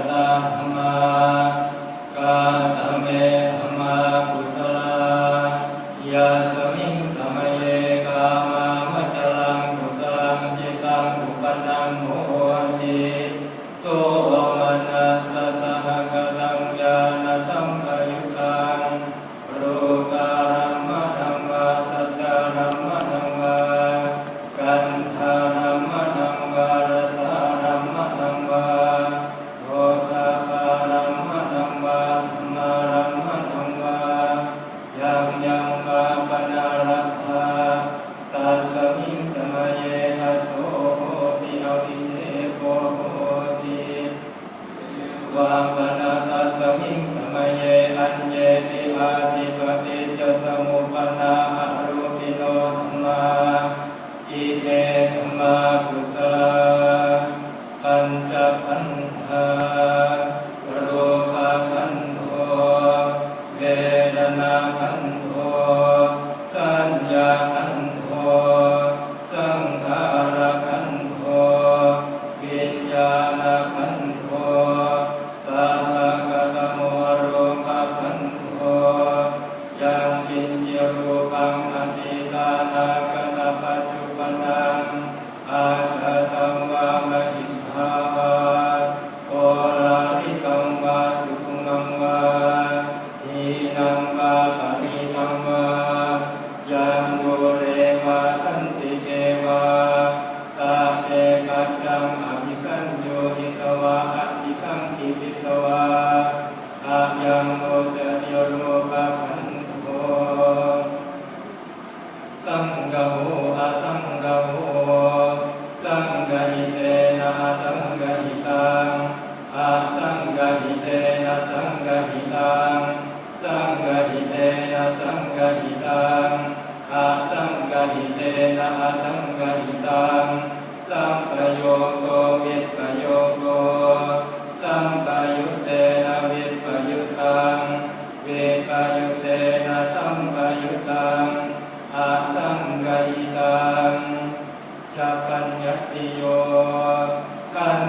Karena ติโยกัน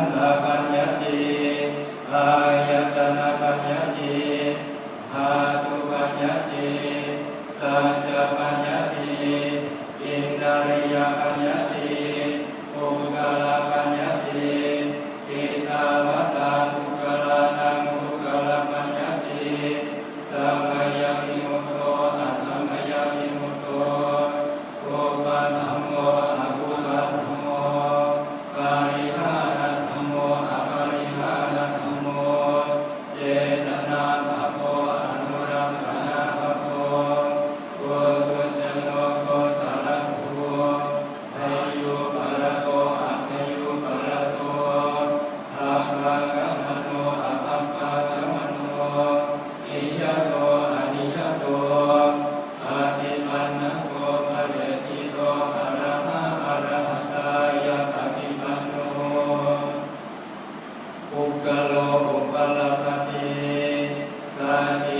Bye.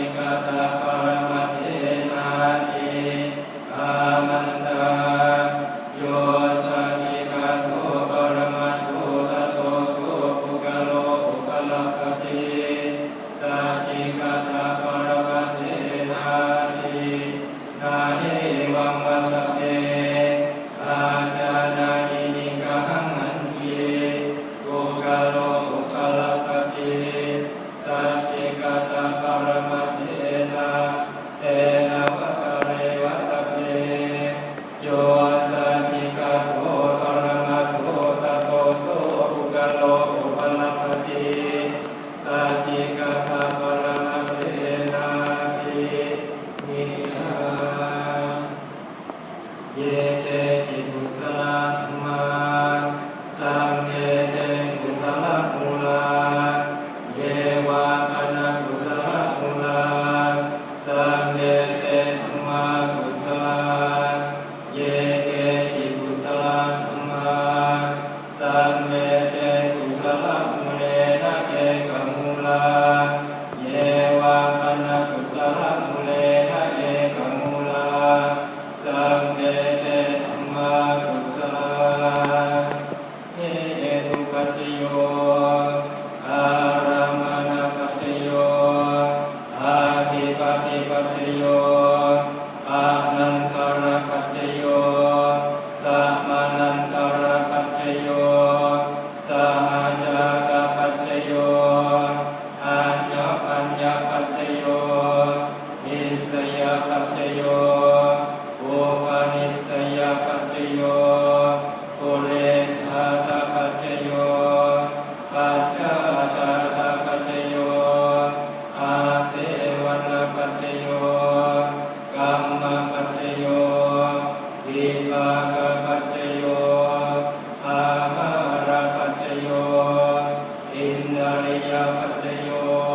Maria Padre Dio.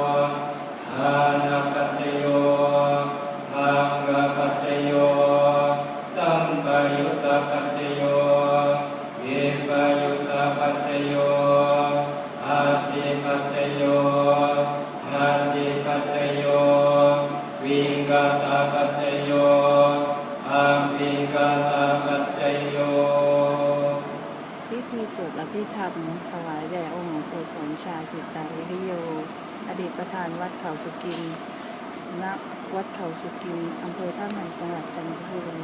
สวดอภิธรรม ถวายแด่องค์หลวงปู่สมชายกิตตาวิริโย อดีตประธานวัดเขาสุกิมณวัดเขาสุกินอำเภอท่าใหม่จังหวัดจันทบุรี